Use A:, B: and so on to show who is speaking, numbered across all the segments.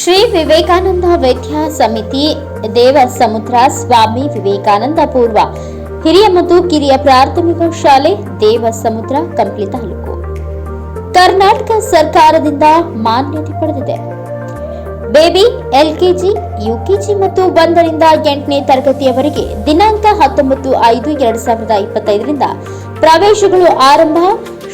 A: ಶ್ರೀ ವಿವೇಕಾನಂದ ವಿದ್ಯಾ ಸಮಿತಿ ದೇವ ಸಮುದ್ರ ಸ್ವಾಮಿ ವಿವೇಕಾನಂದ ಪೂರ್ವ, ಹಿರಿಯ ಮತ್ತು ಕಿರಿಯ ಪ್ರಾಥಮಿಕ ಶಾಲೆ ದೇವ ಸಮುದ್ರ ಕಂಪ್ಲಿ ತಾಲೂಕು. ಕರ್ನಾಟಕ ಸರ್ಕಾರದಿಂದ ಮಾನ್ಯತೆ ಪಡೆದಿದೆ. ಬೇಬಿ, ಎಲ್ಕೆಜಿ, ಯುಕೆಜಿ ಮತ್ತು ಒಂದರಿಂದ ಎಂಟನೇ ತರಗತಿಯವರೆಗೆ ದಿನಾಂಕ ಹತ್ತೊಂಬತ್ತು ಐದು ಎರಡು ಸಾವಿರದ ಇಪ್ಪತ್ತೈದರಿಂದ ಪ್ರವೇಶಗಳು ಆರಂಭ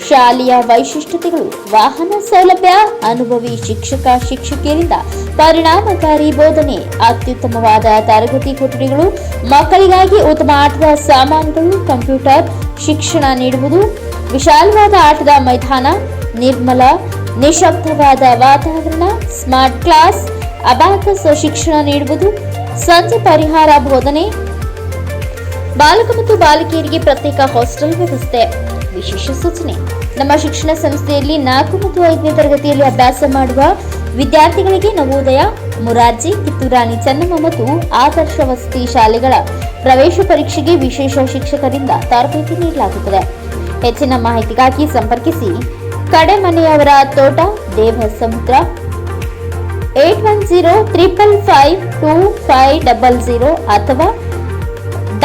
A: ಶಾಲೆಯ ವೈಶಿಷ್ಟ್ಯತೆಗಳು, ವಾಹನ ಸೌಲಭ್ಯ, ಅನುಭವಿ ಶಿಕ್ಷಕ, ಶಿಕ್ಷಕಿಯರಿಂದ ಪರಿಣಾಮಕಾರಿ ಬೋಧನೆ, ಅತ್ಯುತ್ತಮವಾದ ತರಗತಿ ಕೊಠಡಿಗಳು, ಮಕ್ಕಳಿಗಾಗಿ ಉತ್ತಮ ಆಟದ ಸಾಮಾನುಗಳು, ಕಂಪ್ಯೂಟರ್, ಶಿಕ್ಷಣ ನೀಡುವುದು, ವಿಶಾಲವಾದ ಆಟದ ಮೈದಾನ, ನಿರ್ಮಲ, ನಿಶಬ್ದವಾದ ವಾತಾವರಣ, ಸ್ಮಾರ್ಟ್ ಕ್ಲಾಸ್ ಅಬಾಕಸ್ ಶಿಕ್ಷಣ ನೀಡುವುದು, ಸಂಜೆ ಪರಿಹಾರ ಬೋಧನೆ. ಬಾಲಕ ಮತ್ತು ಬಾಲಕಿಯರಿಗೆ ಪ್ರತ್ಯೇಕ ಹಾಸ್ಟೆಲ್ ವ್ಯವಸ್ಥೆ. ವಿಶೇಷ ಸೂಚನೆ. ನಮ್ಮ ಶಿಕ್ಷಣ ಸಂಸ್ಥೆಯಲ್ಲಿ ನಾಲ್ಕು ಮತ್ತು ಐದನೇ ತರಗತಿಯಲ್ಲಿ ಅಭ್ಯಾಸ ಮಾಡುವ ವಿದ್ಯಾರ್ಥಿಗಳಿಗೆ ನವೋದಯ, ಮುರಾರ್ಜಿ, ಕಿತ್ತೂರಾಣಿ ಚೆನ್ನಮ್ಮ ಮತ್ತು ಆದರ್ಶ ವಸತಿ ಶಾಲೆಗಳ ಪ್ರವೇಶ ಪರೀಕ್ಷೆಗೆ ವಿಶೇಷ ಶಿಕ್ಷಕರಿಂದ ತರಬೇತಿ ನೀಡಲಾಗುತ್ತದೆ. ಹೆಚ್ಚಿನ ಮಾಹಿತಿಗಾಗಿ ಸಂಪರ್ಕಿಸಿ ಕಡೆಮನೆಯವರ ತೋಟ ದೇವ ಸಮುದ್ರ eight one zero triple five two five double zero ಅಥವಾ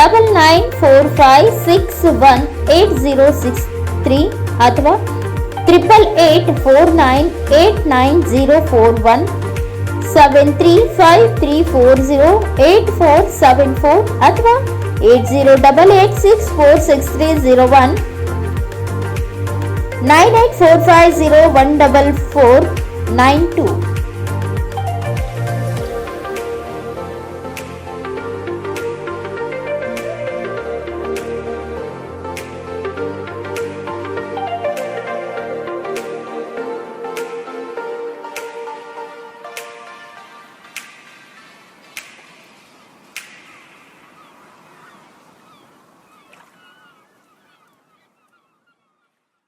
A: double nine four five six one eight zero six three ಅಥವಾ triple eight four nine eight nine zero four one seven three five three four zero eight four seven four ಅಥವಾ eight zero double eight six four six three zero one nine eight four five zero one double four nine two